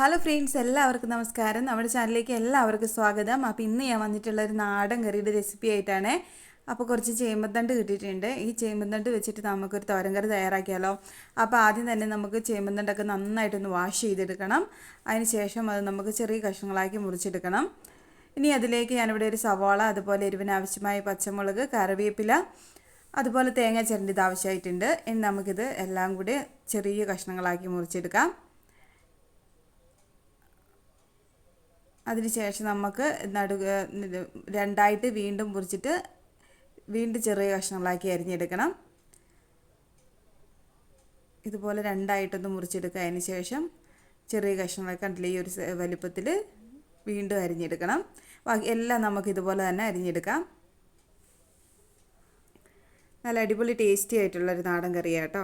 Hello friends എല്ലാവർക്കും നമസ്കാരം. നമ്മുടെ ചാനലിലേക്ക് എല്ലാവർക്കും സ്വാഗതം. അപ്പോൾ ഇന്ന് ഞാൻ വന്നിട്ടുള്ള ഒരു നാടൻ കറിയുടെ റെസിപ്പി ആയിട്ടാണ് അപ്പോൾ കുറച്ച് ചേമ്പന്തണ്ട് കിട്ടിയിട്ടുണ്ട്. ഈ ചേമ്പന്തണ്ട് വെച്ചിട്ട് നമുക്കൊരു തോരൻ കറി തയ്യാറാക്കിയാലോ. അപ്പോൾ ആദ്യം തന്നെ നമുക്ക് ചേമ്പന്തണ്ടൊക്കെ നന്നായിട്ടൊന്ന് വാഷ് ചെയ്തെടുക്കണം. അതിന് ശേഷം അത് നമുക്ക് ചെറിയ കഷ്ണങ്ങളാക്കി മുറിച്ചെടുക്കണം. ഇനി അതിലേക്ക് ഞാനിവിടെ ഒരു സവാള അതുപോലെ എരിവിന് പച്ചമുളക് കറിവേപ്പില അതുപോലെ തേങ്ങ ചിരണ്ടിത് ആവശ്യമായിട്ടുണ്ട്. ഇനി നമുക്കിത് എല്ലാം കൂടി ചെറിയ കഷ്ണങ്ങളാക്കി മുറിച്ചെടുക്കാം. അതിനുശേഷം നമുക്ക് നടുക രണ്ടായിട്ട് വീണ്ടും മുറിച്ചിട്ട് വീണ്ടും ചെറിയ കഷ്ണങ്ങളാക്കി അരിഞ്ഞെടുക്കണം. ഇതുപോലെ രണ്ടായിട്ടൊന്ന് മുറിച്ചെടുക്കുക. അതിന് ശേഷം ചെറിയ കഷ്ണങ്ങളൊക്കെ കണ്ടില്ല ഈ ഒരു വലിപ്പത്തിൽ വീണ്ടും അരിഞ്ഞെടുക്കണം. ബാക്കി എല്ലാം നമുക്ക് ഇതുപോലെ തന്നെ അരിഞ്ഞെടുക്കാം. നല്ല അടിപൊളി ടേസ്റ്റി ആയിട്ടുള്ളൊരു നാടൻ കറിയാട്ടോ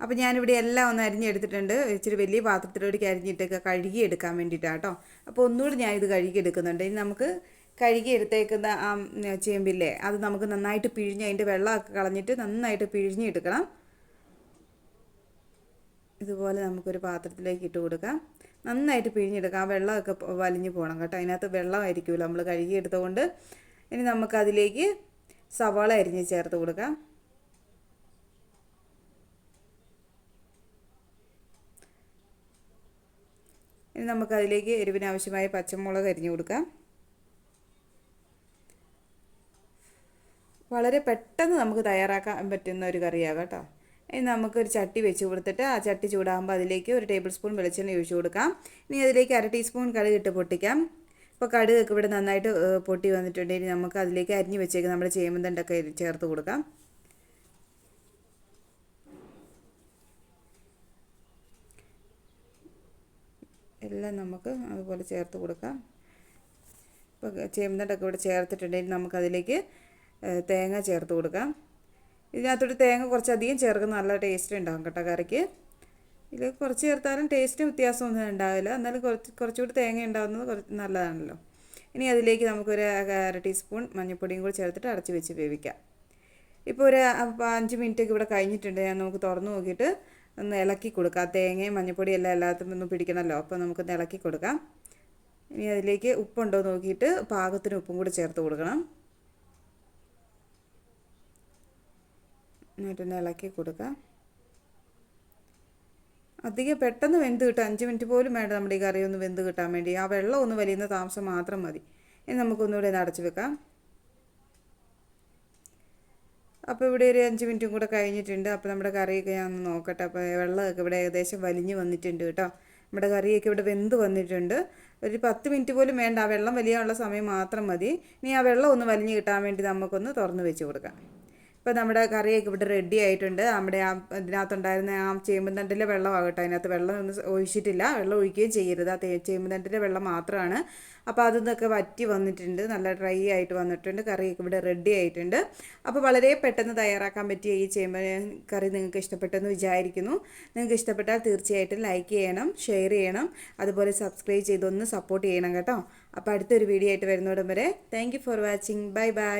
അപ്പോൾ ഞാനിവിടെ എല്ലാം ഒന്ന് അരിഞ്ഞെടുത്തിട്ടുണ്ട്. ഇച്ചിരി വലിയ പാത്രത്തിലേക്ക് അരിഞ്ഞിട്ടൊക്കെ കഴുകി എടുക്കാൻ വേണ്ടിയിട്ടാണ് കേട്ടോ അപ്പോൾ ഒന്നുകൂടി ഞാൻ ഇത് കഴുകി എടുക്കുന്നുണ്ട് ഇനി നമുക്ക് കഴുകി എടുത്തേക്കുന്ന ആ ചേമ്പില്ലേ അത് നമുക്ക് നന്നായിട്ട് പിഴിഞ്ഞ് അതിന്റെ വെള്ളമൊക്കെ കളഞ്ഞിട്ട് നന്നായിട്ട് പിഴിഞ്ഞെടുക്കണം. ഇതുപോലെ നമുക്കൊരു പാത്രത്തിലേക്ക് ഇട്ട് കൊടുക്കാം. നന്നായിട്ട് പിഴിഞ്ഞെടുക്കാം. ആ വെള്ളമൊക്കെ വലിഞ്ഞു പോകണം കേട്ടോ. അതിനകത്ത് വെള്ളമായിരിക്കുമല്ലോ നമ്മൾ കഴുകിയെടുത്തുകൊണ്ട് ഇനി നമുക്കതിലേക്ക് സവാള അരിഞ്ഞ് ചേർത്ത് കൊടുക്കാം. ഇനി നമുക്കതിലേക്ക് എരിവിനാവശ്യമായ പച്ചമുളക് അരിഞ്ഞു കൊടുക്കാം. വളരെ പെട്ടെന്ന് നമുക്ക് തയ്യാറാക്കാൻ പറ്റുന്ന ഒരു കറിയാകാം കേട്ടോ. ഇനി നമുക്കൊരു ചട്ടി വെച്ച് കൊടുത്തിട്ട് ആ ചട്ടി ചൂടാകുമ്പോൾ അതിലേക്ക് ഒരു ടേബിൾ സ്പൂൺ വെളിച്ചെണ്ണ ഒഴിച്ചു കൊടുക്കാം. ഇനി അതിലേക്ക് അര ടീസ്പൂൺ കടുക് ഇട്ട് പൊട്ടിക്കാം. ഇപ്പോൾ കടുകൊക്കെ ഇവിടെ നന്നായിട്ട് പൊട്ടി വന്നിട്ടുണ്ട്. ഇനി നമുക്ക് അതിലേക്ക് അരിഞ്ഞ് വെച്ചേക്ക് നമ്മുടെ ചേമ്പന്തണ്ടൊക്കെ ചേർത്ത് കൊടുക്കാം. എല്ലാം നമുക്ക് അതുപോലെ ചേർത്ത് കൊടുക്കാം. ഇപ്പോൾ ചേമ്പന്തണ്ടൊക്കെ ഇവിടെ ചേർത്തിട്ടുണ്ടെങ്കിൽ നമുക്കതിലേക്ക് തേങ്ങ ചേർത്ത് കൊടുക്കാം. ഇതിനകത്തോട്ട് തേങ്ങ കുറച്ചധികം ചേർക്കുന്ന നല്ല ടേസ്റ്റ് ഉണ്ടാകും കേട്ടോ കറിക്ക്. ഇതിൽ കുറച്ച് ചേർത്താലും ടേസ്റ്റ് വ്യത്യാസമൊന്നും ഉണ്ടാവില്ല. എന്നാലും കുറച്ച് കുറച്ചുകൂടി തേങ്ങ ഉണ്ടാകുന്നത് കുറച്ച് നല്ലതാണല്ലോ. ഇനി അതിലേക്ക് നമുക്കൊരു അര ടീസ്പൂൺ മഞ്ഞൾപ്പൊടിയും കൂടി ചേർത്തിട്ട് അടച്ച് വെച്ച് വേവിക്കാം. ഇപ്പോൾ ഒരു അഞ്ച് മിനിറ്റൊക്കെ ഇവിടെ കഴിഞ്ഞിട്ടുണ്ട്. ഞാൻ നമുക്ക് തുറന്ന് നോക്കിയിട്ട് ഒന്ന് ഇളക്കി കൊടുക്കാം. തേങ്ങയും മഞ്ഞൾപ്പൊടിയും എല്ലാം എല്ലാത്തും ഒന്ന് പിടിക്കണമല്ലോ. അപ്പോൾ നമുക്കൊന്ന് ഇളക്കി കൊടുക്കാം. ഇനി അതിലേക്ക് ഉപ്പുണ്ടോ നോക്കിയിട്ട് പാകത്തിന് ഉപ്പും കൂടി ചേർത്ത് കൊടുക്കണം. എന്നിട്ടൊന്ന് ഇളക്കി കൊടുക്കാം. അധികം പെട്ടെന്ന് വെന്ത് കിട്ടും. അഞ്ച് മിനിറ്റ് പോലും വേണ്ട നമ്മുടെ ഈ കറി ഒന്ന് വെന്ത് കിട്ടാൻ വേണ്ടി. ആ വെള്ളം ഒന്ന് വലിയുന്ന താമസം മാത്രം മതി. ഇനി നമുക്കൊന്നുകൂടി ഒന്ന് അടച്ചു വെക്കാം. അപ്പോൾ ഇവിടെ ഒരു അഞ്ച് മിനിറ്റും കൂടെ കഴിഞ്ഞിട്ടുണ്ട്. അപ്പോൾ നമ്മുടെ കറിയൊക്കെ ഞാൻ ഒന്ന് നോക്കട്ടെ. അപ്പോൾ വെള്ളമൊക്കെ ഇവിടെ ഏകദേശം വലിഞ്ഞ് വന്നിട്ടുണ്ട് കേട്ടോ. നമ്മുടെ കറിയൊക്കെ ഇവിടെ വെന്ത് വന്നിട്ടുണ്ട്. ഒരു പത്ത് മിനിറ്റ് പോലും വേണ്ട. ആ വെള്ളം വലിയാനുള്ള സമയം മാത്രം മതി. ഇനി ആ വെള്ളം ഒന്ന് വലിഞ്ഞ് കിട്ടാൻ വേണ്ടി നമുക്കൊന്ന് തുറന്ന് വെച്ച് കൊടുക്കാം. ഇപ്പോൾ നമ്മുടെ കറിയൊക്കെ ഇവിടെ റെഡി ആയിട്ടുണ്ട്. നമ്മുടെ ആ ഇതിനകത്തുണ്ടായിരുന്ന ആ ചേമ്പുതണ്ടിലെ വെള്ളമാകട്ടെ അതിനകത്ത് വെള്ളം ഒന്നും ഒഴിച്ചിട്ടില്ല. വെള്ളം ഒഴിക്കുകയും ചെയ്യരുത്. ആ ചേമ്പന്തണ്ടിന്റെ വെള്ളം മാത്രമാണ്. അപ്പോൾ അതിന്നൊക്കെ വറ്റി വന്നിട്ടുണ്ട്. നല്ല ഡ്രൈ ആയിട്ട് വന്നിട്ടുണ്ട്. കറിയൊക്കെ ഇവിടെ റെഡി ആയിട്ടുണ്ട്. അപ്പോൾ വളരെ പെട്ടെന്ന് തയ്യാറാക്കാൻ പറ്റിയ ഈ ചേമ്പ കറി നിങ്ങൾക്ക് ഇഷ്ടപ്പെട്ടെന്ന് വിചാരിക്കുന്നു. നിങ്ങൾക്ക് ഇഷ്ടപ്പെട്ടാൽ തീർച്ചയായിട്ടും ലൈക്ക് ചെയ്യണം ഷെയർ ചെയ്യണം. അതുപോലെ സബ്സ്ക്രൈബ് ചെയ്തൊന്ന് സപ്പോർട്ട് ചെയ്യണം കേട്ടോ. അപ്പോൾ അടുത്തൊരു വീഡിയോ ആയിട്ട് വരുന്നോടും വരെ thank for watching bye bye